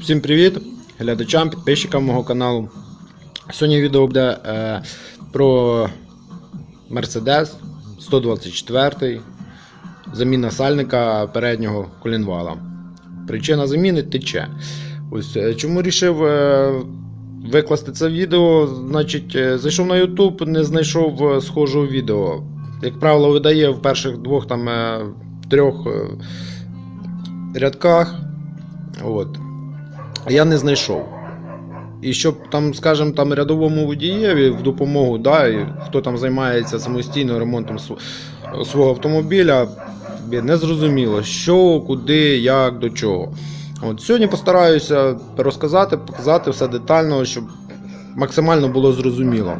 Всім привіт глядачам, підписчикам мого каналу. Сьогодні відео буде е, про Mercedes 124, заміна сальника переднього колінвала. Причина заміни тече. Ось е, чому вирішив е, викласти це відео? Значить, е, зайшов на YouTube, не знайшов е, схожого відео. Як правило, видає в перших двох там трьох рядках. От. Я не знайшов. І щоб там, скажімо, там рядовому водієві в допомогу, да, і хто там займається самостійно ремонтом св- свого автомобіля, бі- не зрозуміло, що, куди, як, до чого. От, сьогодні постараюся розказати, показати все детально, щоб максимально було зрозуміло.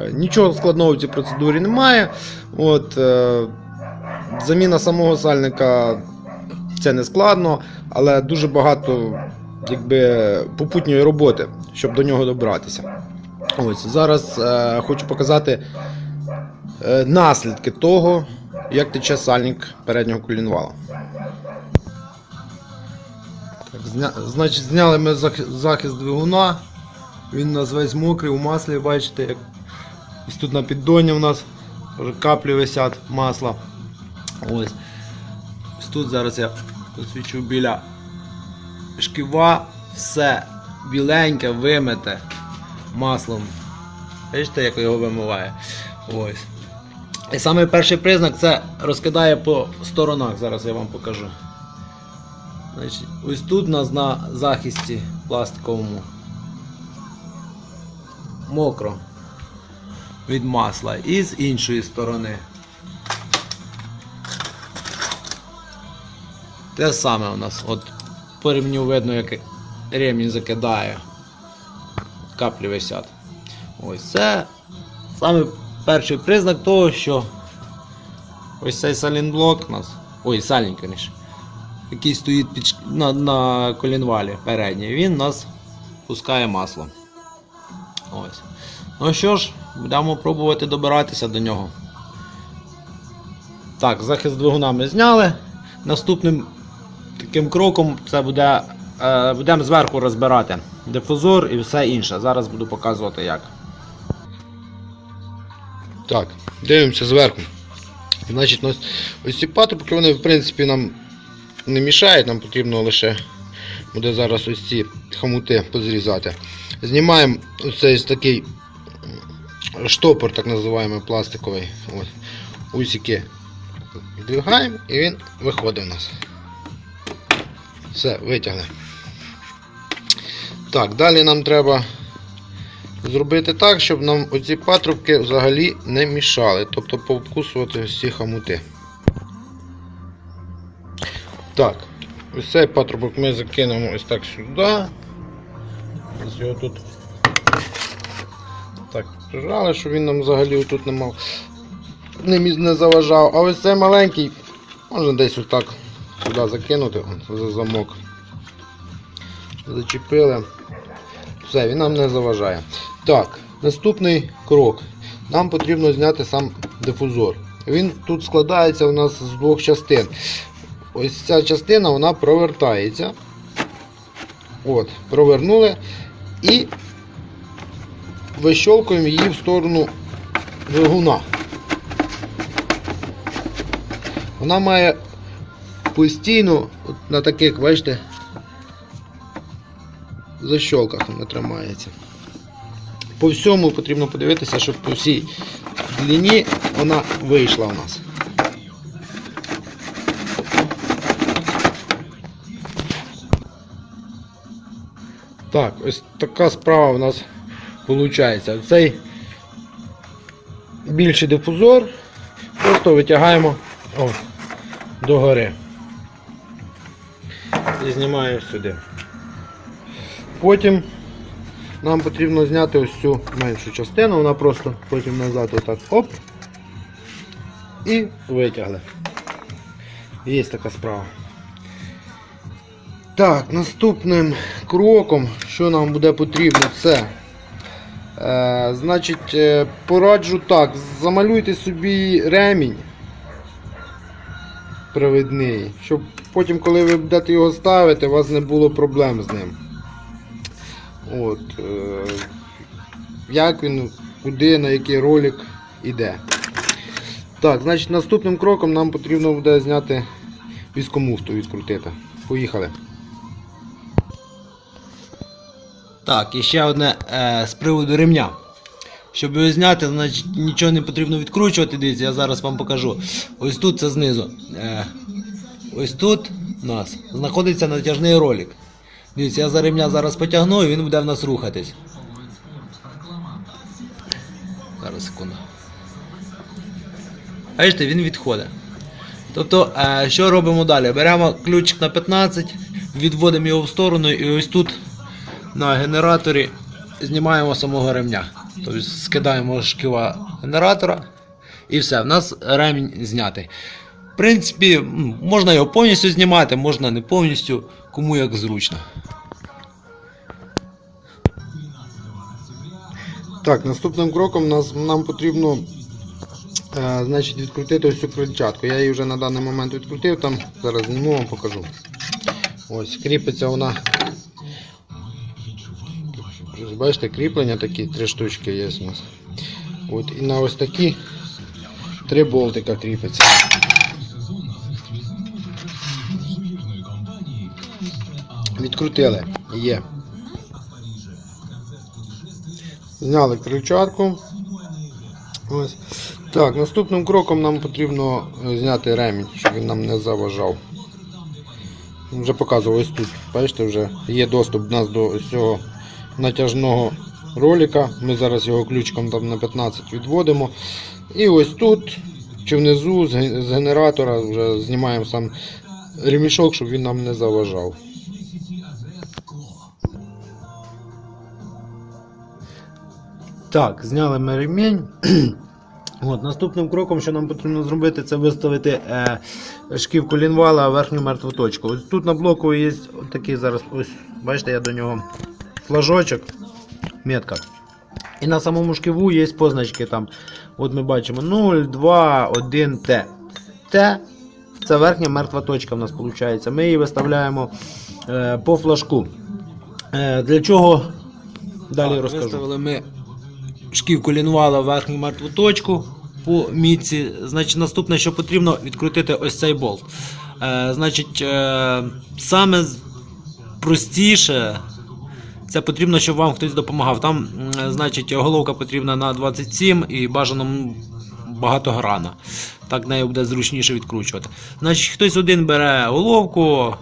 Е, Нічого складного в цій процедурі немає. От, е, заміна самого сальника це не складно, але дуже багато якби, попутньої роботи, щоб до нього добратися. Ось зараз е, хочу показати е, наслідки того, як тече сальник переднього колінвала. Так, зня... Значить, зняли ми захист двигуна. Він у нас весь мокрий у маслі, бачите, як ось тут на піддоні у нас каплі висять масла. Ось. Ось тут зараз я посвічу біля шківа, все біленьке вимите маслом. Бачите, як його вимиває. Ось. І саме перший признак це розкидає по сторонах. Зараз я вам покажу. Значить, ось тут у нас на захисті пластиковому мокро від масла. І з іншої сторони. Те саме у нас. От по ремню видно, як ремінь закидає. Каплі висять. Ось це саме перший признак того, що ось цей салінблок у нас. Ой, сальник, який стоїть під, на, на колінвалі передній, він нас пускає масло. Ось. Ну що ж, будемо пробувати добиратися до нього. Так, захист двигуна ми зняли. Наступним таким кроком це буде. Е, будемо зверху розбирати дифузор і все інше. Зараз буду показувати як. Так, дивимося зверху. Значить, ось, ці патрубки, вони в принципі нам не мішають, нам потрібно лише буде зараз ось ці хомути позрізати. Знімаємо ось такий штопор, так називаємо пластиковий. Ось. Усики Двигаємо і він виходить у нас. Все, витягли. Так, далі нам треба зробити так, щоб нам оці патрубки взагалі не мішали. Тобто повкусувати ці хамути. Так, ось цей патрубок ми закинемо ось так сюди. Ось його тут так прижали, щоб він нам взагалі тут не мав не, не заважав. А ось цей маленький можна десь отак сюди закинути за замок. Зачепили. Все, він нам не заважає. Так, наступний крок. Нам потрібно зняти сам дифузор. Він тут складається у нас з двох частин. Ось ця частина вона провертається. От, провернули і вищолкуємо її в сторону двигуна. Вона має постійно на таких, бачите, защолках вона тримається. По всьому потрібно подивитися, щоб по всій длині вона вийшла у нас. Так, ось така справа у нас виходить. Цей більший дифузор просто витягаємо о, догори. І знімаємо сюди. Потім нам потрібно зняти ось цю меншу частину, вона просто потім назад отак оп. І витягли. Є така справа. Так, наступним кроком, що нам буде потрібно, це. Е, значить, е, пораджу так, замалюйте собі ремінь привідний, щоб потім, коли ви будете його ставити, у вас не було проблем з ним. От, е, як він, куди, на який ролик іде. Так, значить наступним кроком нам потрібно буде зняти віскомуфту, відкрутити. Поїхали. Так, і ще одне е, з приводу ремня. Щоб його зняти, значить нічого не потрібно відкручувати. Дивіться, я зараз вам покажу. Ось тут це знизу. Е, ось тут у нас знаходиться натяжний ролик. Дивіться, я за ремня зараз потягну і він буде в нас рухатись. Зараз секунду. Бачите, він відходить. Тобто, е, що робимо далі? Беремо ключик на 15, відводимо його в сторону і ось тут на генераторі знімаємо самого ремня. Тобто скидаємо шківа генератора і все, в нас ремінь знятий. В принципі, можна його повністю знімати, можна не повністю, кому як зручно. Так, наступним кроком нас, нам потрібно е, значить, відкрутити ось цю крильчатку. Я її вже на даний момент відкрутив, там зараз зніму вам покажу. Ось, кріпиться вона. Бачите, кріплення такі, три штучки є у нас. От, і на ось такі три болтика кріпиться. Відкрутили. Є. Зняли крильчатку. Ось. Так, наступним кроком нам потрібно е, зняти ремінь, щоб він нам не заважав. Вже показував ось тут. Бачите, вже є доступ у нас до цього натяжного ролика. Ми зараз його ключиком там на 15 відводимо. І ось тут, чи внизу з генератора вже знімаємо сам ремішок, щоб він нам не заважав. Так, зняли ми ремінь. От, наступним кроком, що нам потрібно зробити, це виставити е, шків колінвала верхню мертву точку. Ось тут на блоку є такий зараз, ось, бачите, я до нього флажочок, метка. І на самому шківу є позначки там. От ми бачимо 0, 2, 1, Т. Т це верхня мертва точка в нас виходить. Ми її виставляємо е, по флажку. Е, для чого? Далі Так, розкажу. Виставили ми шків колінвала в верхню мертву точку по мітці. Значить, наступне, що потрібно, відкрутити ось цей болт. Е, значить, е, саме простіше. Це потрібно, щоб вам хтось допомагав. Там, значить, головка потрібна на 27 і бажано багатограна. Так нею буде зручніше відкручувати. Значить, хтось один бере головку,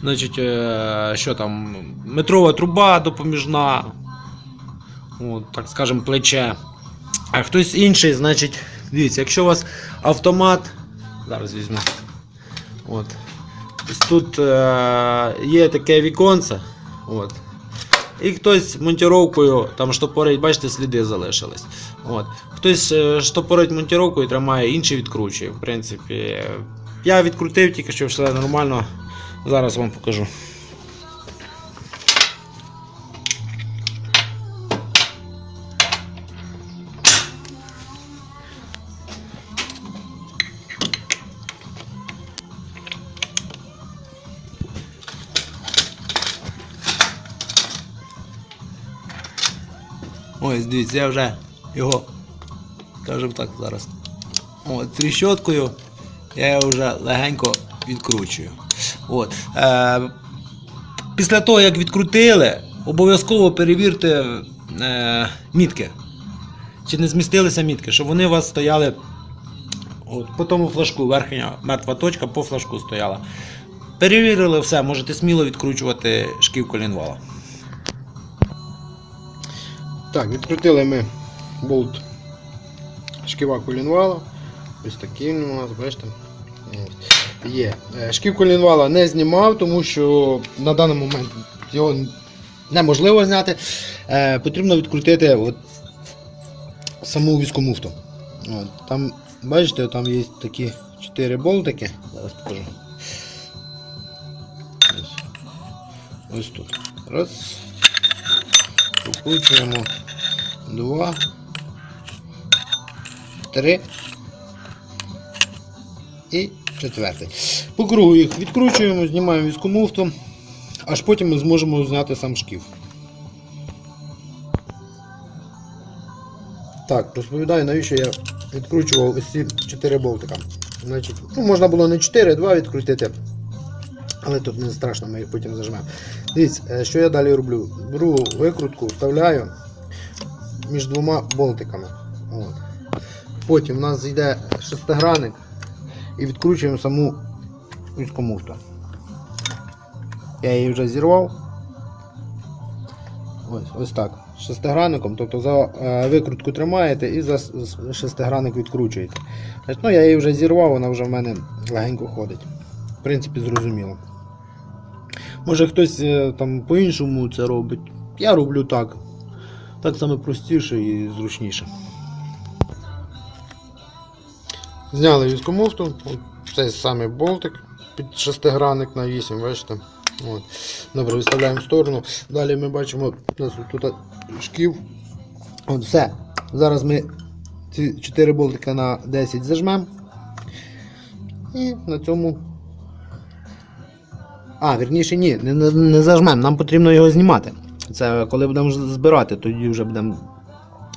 значить, е, що там, метрова труба допоміжна, от, так скажем, плече. А хтось інший, значить, дивіться, якщо у вас автомат, зараз візьму. От. Тут е, є таке віконце. От. І хтось монтіровкою там штопорить, бачите, сліди залишились. От. Хтось е, штопорить монтіровкою, тримає, інший відкручує. В принципі, я відкрутив тільки що все нормально. Зараз вам покажу. Ось, дивіться, я вже його, скажімо так, зараз. От, тріщоткою я його вже легенько відкручую. От. Е, після того, як відкрутили, обов'язково перевірте е, мітки. Чи не змістилися мітки, щоб вони у вас стояли от, по тому флажку, верхня мертва точка по флажку стояла. Перевірили все, можете сміло відкручувати шків колінвала. Так, відкрутили ми болт шківа колінвала. Ось такий у нас, бачите. Є. Е, Шків колінвала не знімав, тому що на даний момент його неможливо зняти. Е, потрібно відкрутити от саму віскомуфту. От. Там, бачите, там є такі 4 болтики. Зараз покажу. Ось тут. Раз. Прокручуємо. Два. Три. І четвертий. По кругу їх відкручуємо, знімаємо візку муфту, аж потім ми зможемо узнати сам шків. Так, розповідаю, навіщо я відкручував ось ці 4 болтика. Значить, ну, Можна було не 4, а 2 відкрутити. Але тут не страшно, ми їх потім зажмемо. Дивіться, е, що я далі роблю? Беру викрутку, вставляю між двома болтиками. От. Потім у нас йде шестигранник і відкручуємо саму вузьку. Я її вже зірвав. Ось, ось так. Шестигранником, тобто за е, викрутку тримаєте і за шестигранник відкручуєте. Ну, я її вже зірвав, вона вже в мене легенько ходить. В принципі, зрозуміло. Може хтось е, там по-іншому це робить. Я роблю так. Так саме простіше і зручніше. Зняли військомуфту. От Цей самий болтик під шестигранник на 8, бачите. От. Добре, виставляємо в сторону. Далі ми бачимо, у нас тут шків. От все. Зараз ми ці 4 болтика на 10 зажмемо. І на цьому. А, вірніше, ні, не, не, не зажмемо, нам потрібно його знімати. Це коли будемо збирати, тоді вже будемо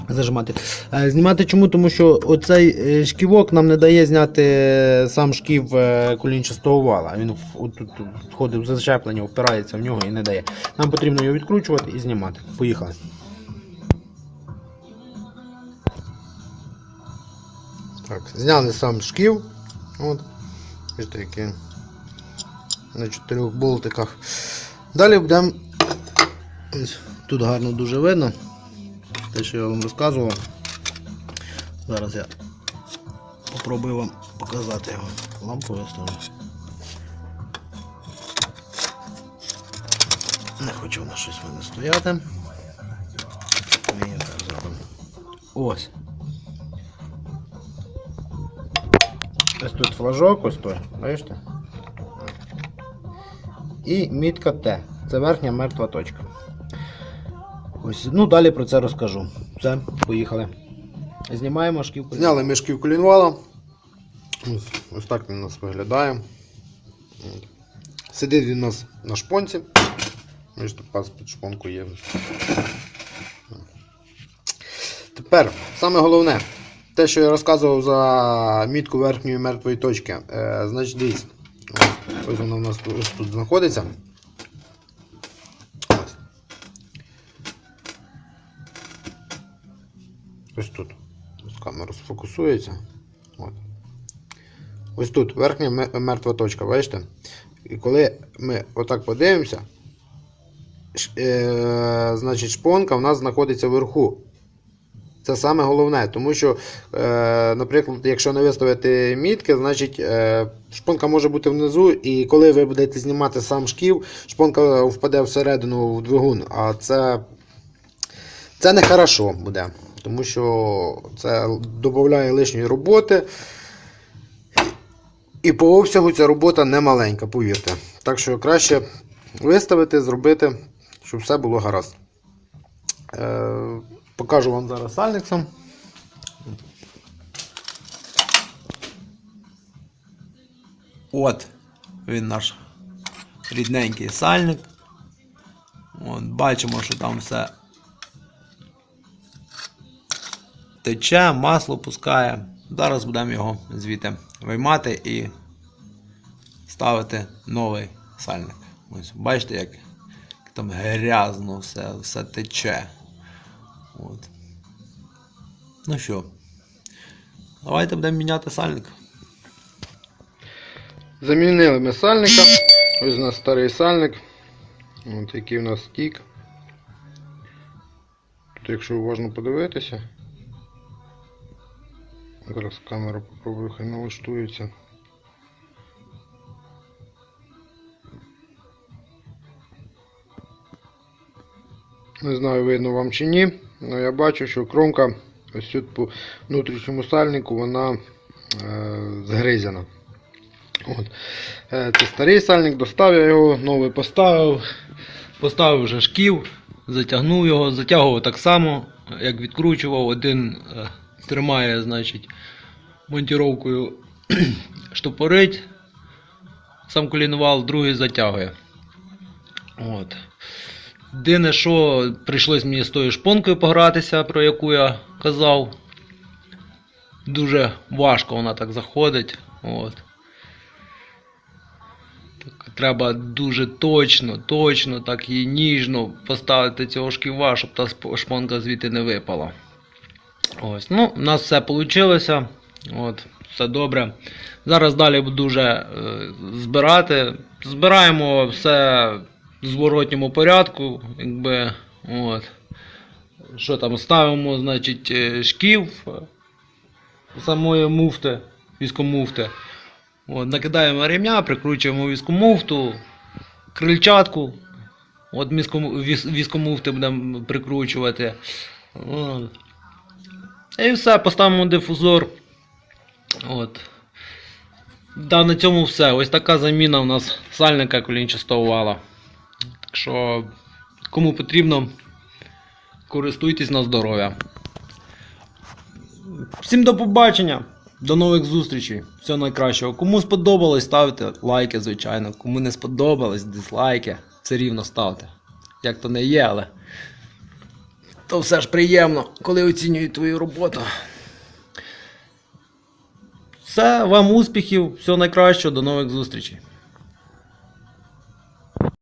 зажимати. Е, Знімати чому? Тому що оцей е, шківок нам не дає зняти е, сам шків колінчастого вала. Він тут входить в зачеплення, впирається в нього і не дає. Нам потрібно його відкручувати і знімати. Поїхали. Так, зняли сам шків. От. Який на чотирьох болтиках. Далі будемо. Тут гарно дуже видно. Те, що я вам розказував. Зараз я попробую вам показати його. Лампу виставлю. Не хочу вона щось мене стояти. Ми так зробимо. Ось. Ось тут флажок, ось той, бачите? І мітка Т. Це верхня мертва точка. Ось, ну далі про це розкажу. Все, поїхали. Знімаємо шківку. Зняли ми шківку лінвала. Ось, ось так він у нас виглядає. Сидить він у нас на шпонці. Між пас під шпонку є. Тепер, саме головне, те, що я розказував за мітку верхньої мертвої точки. Е, значить, дивіться. Ось, вона у нас ось тут знаходиться. Ось. Ось тут. Ось камера сфокусується. От. Ось тут верхня мертва точка, бачите? І коли ми отак подивимося, е, значить шпонка у нас знаходиться вверху. Це саме головне, тому що, е, наприклад, якщо не виставити мітки, значить е, шпонка може бути внизу, і коли ви будете знімати сам шків, шпонка впаде всередину в двигун. А це, це не хорошо буде, тому що це додає лишньої роботи. І по обсягу ця робота не маленька, повірте. Так що краще виставити, зробити, щоб все було гаразд. Е, покажу вам зараз сальник сам. От він наш рідненький сальник. От, бачимо, що там все тече, масло пускає. Зараз будемо його звідти виймати і ставити новий сальник. Ось, бачите, як там грязно все, все тече. От. Ну що, давайте будемо міняти сальник. Замінили ми сальника. Ось у нас старий сальник. От який у нас стік. Тут, якщо уважно подивитися. Зараз камера попробую, хай налаштується. Не знаю, видно вам чи ні, але я бачу, що кромка ось тут по внутрішньому сальнику вона е, згризена. От. Е, Це старий сальник, достав я його, новий поставив. Поставив вже шків, затягнув його, затягував так само, як відкручував. Один е, тримає, значить, монтіровкою штопорить, сам колінвал, другий затягує. От. Єдине, що прийшлось мені з тою шпонкою погратися, про яку я казав, дуже важко вона так заходить. От. Так, треба дуже точно, точно, так і ніжно поставити цього шківа, щоб та шпонка звідти не випала. Ось, ну, у нас все вийшло. От, все добре. Зараз далі буду вже е, збирати. Збираємо все зворотньому порядку. Якби, от. Що там, ставимо, значить, е, шків е, самої муфти, військомуфти. От, накидаємо ремня, прикручуємо військомуфту, крильчатку. От військомуфти будемо прикручувати. От. І все, поставимо дифузор. От. Да, на цьому все. Ось така заміна у нас сальника колінчастого вала. Так що, кому потрібно, користуйтесь на здоров'я. Всім до побачення, до нових зустрічей. Всього найкращого. Кому сподобалось, ставте лайки, звичайно. Кому не сподобалось, дизлайки. Все рівно ставте. Як то не є, але. То все ж приємно, коли оцінюють твою роботу. Все, вам успіхів, всього найкращого, до нових зустрічей.